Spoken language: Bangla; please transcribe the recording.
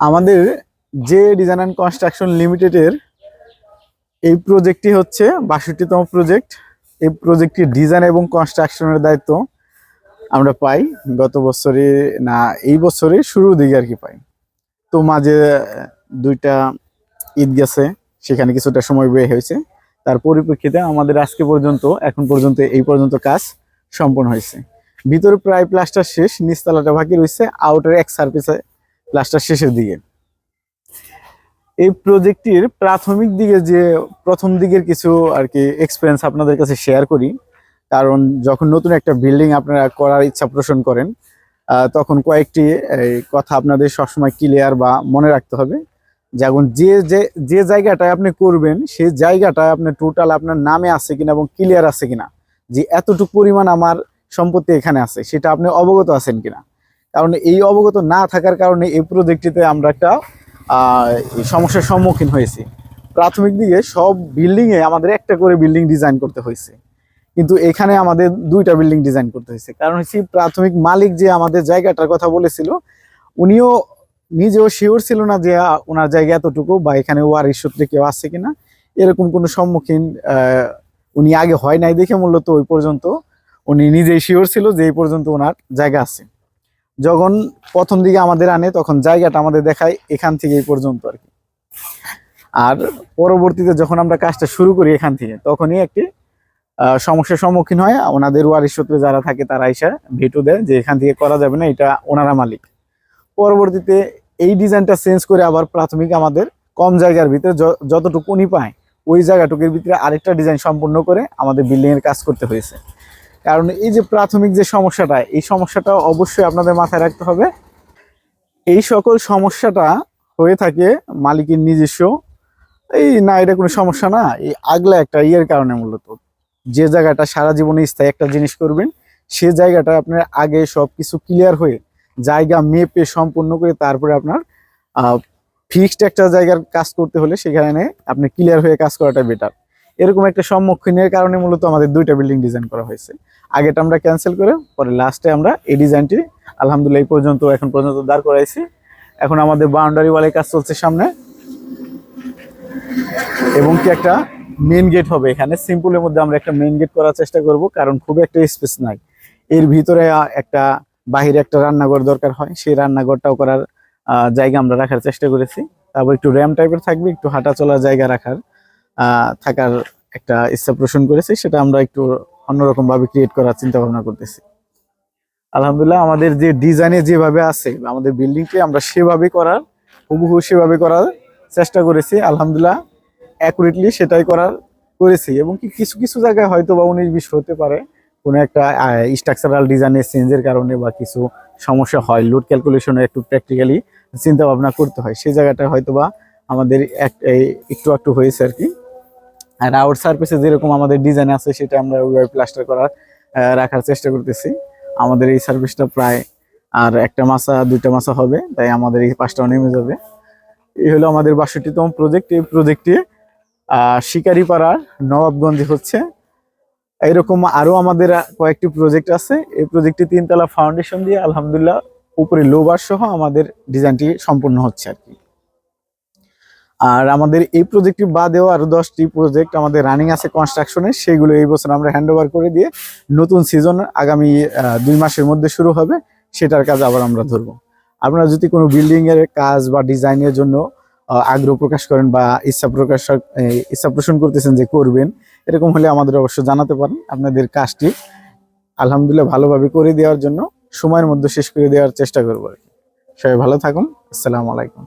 আমাদের যে ডিজাইন অ্যান্ড কনস্ট্রাকশন লিমিটেডের এই প্রজেক্টটি হচ্ছে বাষট্টিতম প্রজেক্ট এই প্রজেক্টটির ডিজাইন এবং কনস্ট্রাকশনের দায়িত্ব আমরা পাই। গত বছরে না, এই বছরে শুরুর দিকে আর কি পাই। তো মাঝে দুইটা ঈদ গেছে, সেখানে কিছুটা সময় ব্যয় হয়েছে। তার পরিপ্রেক্ষিতে আমাদের আজকে পর্যন্ত, এখন পর্যন্ত, এই পর্যন্ত কাজ সম্পন্ন হয়েছে। ভিতরে প্রায় প্লাস্টার শেষ, নিচতলাটা বাকি রয়েছে আউটার এক সার্ফেসে প্লাস্টার শেষের দিকে। এই প্রজেক্টটির প্রাথমিক দিকে যে প্রথম দিকের কিছু আর কি এক্সপিরিয়েন্স আপনাদের কাছে শেয়ার করি, কারণ যখন নতুন একটা বিল্ডিং আপনারা করার ইচ্ছা পোষণ করেন তখন কয়েকটি কথা আপনাদের সবসময় ক্লিয়ার বা মনে রাখতে হবে। যেমন যে যে যে জায়গাটায় আপনি করবেন, সেই জায়গাটায় আপনার টোটাল আপনার নামে আছে কিনা এবং ক্লিয়ার আছে কিনা। যে এতটুকু পরিমাণ আমার সম্পত্তি এখানে আছে, সেটা আপনি অবগত আছেন কিনা। কারণ এই অবগত না থাকার কারণে এই প্রজেক্টটিতে আমরা একটা সমস্যার সম্মুখীন হয়েছি। প্রাথমিক দিকে সব বিল্ডিংয়ে আমাদের একটা করে বিল্ডিং ডিজাইন করতে হয়েছে। কিন্তু এখানে আমাদের দুইটা বিল্ডিং ডিজাইন করতে হয়েছে। কারণ হচ্ছে প্রাথমিক মালিক যে আমাদের জায়গাটার কথা বলেছিল, উনিও নিজেও শিওর ছিল না যে ওনার জায়গা এতটুকু বা এখানে ওয়ারিশ সূত্রে কেউ আছে কিনা। এরকম কোনো সম্মুখীন উনি আগে হয় নাই দেখে মূলত ওই পর্যন্ত উনি নিজেই শিওর ছিল যে এই পর্যন্ত ওনার জায়গা আছে। যখন প্রথম দিকে আমাদের আনে, তখন জায়গাটা আমাদের দেখায় এখান থেকে এই পর্যন্ত আর কি। আর পরবর্তীতে যখন আমরা কাজটা শুরু করি এখান থেকে, তখনই একটি সমস্যার সম্মুখীন হয়। ওনাদের ওয়ারিশ সূত্রে যারা থাকে তারা এসে ভেটু দেয় যে এখান থেকে করা যাবে না, এটা ওনারা মালিক। পরবর্তীতে এই ডিজাইনটা চেঞ্জ করে আবার প্রাথমিক আমাদের কম জায়গার ভিতরে যতটুকু উনি পায়, ওই জায়গাটুকুর ভিতরে আরেকটা ডিজাইন সম্পূর্ণ করে আমাদের বিল্ডিংয়ের কাজ করতে হয়েছে। কারণ এই যে প্রাথমিক যে সমস্যাটা, এই সমস্যাটা অবশ্যই আপনাদের মাথায় রাখতে হবে। এই সকল সমস্যাটা হয়ে থাকে মালিকের নিজস্ব। এই না, এটা কোনো সমস্যা না, এই আগলা একটা ইয়ের কারণে মূলত। যে জায়গাটা সারা জীবনে স্থায়ী একটা জিনিস করবেন, সে জায়গাটা আপনার আগে সব কিছু ক্লিয়ার হয়ে জায়গা মেপে সম্পূর্ণ করে তারপরে আপনার ফিক্সড একটা জায়গার কাজ করতে হলে সেখানে আপনি ক্লিয়ার হয়ে কাজ করাটা বেটার এরকম একটা সম্মুখীনের কারণে মূলত আমাদের দুইটা বিল্ডিং ডিজাইন করা হয়েছে। আগেটা আমরা ক্যান্সেল করে, পরে লাস্টে আমরা এই ডিজাইনটি আলহামদুলিল্লাহ এই পর্যন্ত, এখন পর্যন্ত দাঁড় করাইছি। এখন আমাদের বাউন্ডারি ওয়ালের কাজ চলছে সামনে। এবং কি একটা মেন গেট হবে এখানে। সিম্পলের মধ্যে আমরা একটা মেন গেট করার চেষ্টা করব, কারণ খুব একটা স্পেস নাই। এর ভিতরে একটা বাহিরে একটা রান্নাঘর দরকার হয়, সেই রান্নাঘরটাও করার জায়গা আমরা রাখার চেষ্টা করেছি। তারপর একটু র্যাম টাইপের থাকবে, একটু হাঁটা চলার জায়গা রাখার। থাকার একটা ইচ্ছা পোষণ করেছি, সেটা আমরা একটু অন্যরকম ভাবে ক্রিয়েট করার চিন্তা ভাবনা করতেছি। আলহামদুলিল্লাহ, আমাদের যে ডিজাইনে যেভাবে আছে আমাদের বিল্ডিংটি আমরা সেভাবে করার, হুবহু সেভাবে করার চেষ্টা করেছি, আলহামদুলিল্লাহ অ্যাকুরেটলি সেটাই করার করেছি। এবং কি কিছু কিছু জায়গায় হয়তো বা উনিশ বিশ হতে পারে, কোনো একটা স্ট্রাকচারাল ডিজাইনের চেঞ্জের কারণে বা কিছু সমস্যা হয় লোড ক্যালকুলেশনে একটু প্র্যাকটিক্যালি চিন্তা ভাবনা করতে হয়, সেই জায়গাটা হয়তো বা আমাদের এক- একটু একটু হয়েছে আর কি। আর আউট সার্ফেসে যেরকম আমাদের ডিজাইন আছে, সেটা আমরা ওইভাবে প্লাস্টার করার রাখার চেষ্টা করতেছি। আমাদের এই সার্ভিসটা প্রায়, আর একটা মাসা, দুইটা মাসা হবে, তাই আমাদের এই পাঁচটাও নেমে যাবে। এই হলো আমাদের বাষট্টিতম প্রজেক্ট এই প্রজেক্টটি শিকারিপাড়ার নবাবগঞ্জে হচ্ছে। এরকম আরও আমাদের কয়েকটি প্রজেক্ট আছে। এই প্রজেক্টটি তিনতলা ফাউন্ডেশন দিয়ে আলহামদুলিল্লাহ উপরে লোবার সহ আমাদের ডিজাইনটি সম্পূর্ণ হচ্ছে আর কি। আর আমাদের এই প্রজেক্টটি বাদেও আরও দশটি প্রজেক্ট আমাদের রানিং আছে কনস্ট্রাকশনে সেগুলো এই বছর আমরা হ্যান্ড করে দিয়ে নতুন সিজন আগামী দুই মাসের মধ্যে শুরু হবে। সেটার কাজ আবার আমরা ধরবো। আপনারা যদি কোনো বিল্ডিং এর কাজ বা ডিজাইনের জন্য আগ্রহ প্রকাশ করেন বা ইচ্ছা প্রকাশ ইচ্ছা পোষণ করতেছেন যে করবেন, এরকম হলে আমাদের অবশ্য জানাতে পারেন আপনাদের কাজটি। আলহামদুলিল্লাহ ভালোভাবে করে দেওয়ার জন্য সময়ের মধ্যে শেষ করে দেওয়ার চেষ্টা করব আর কি। সবাই ভালো থাকুন। আসসালামু আলাইকুম।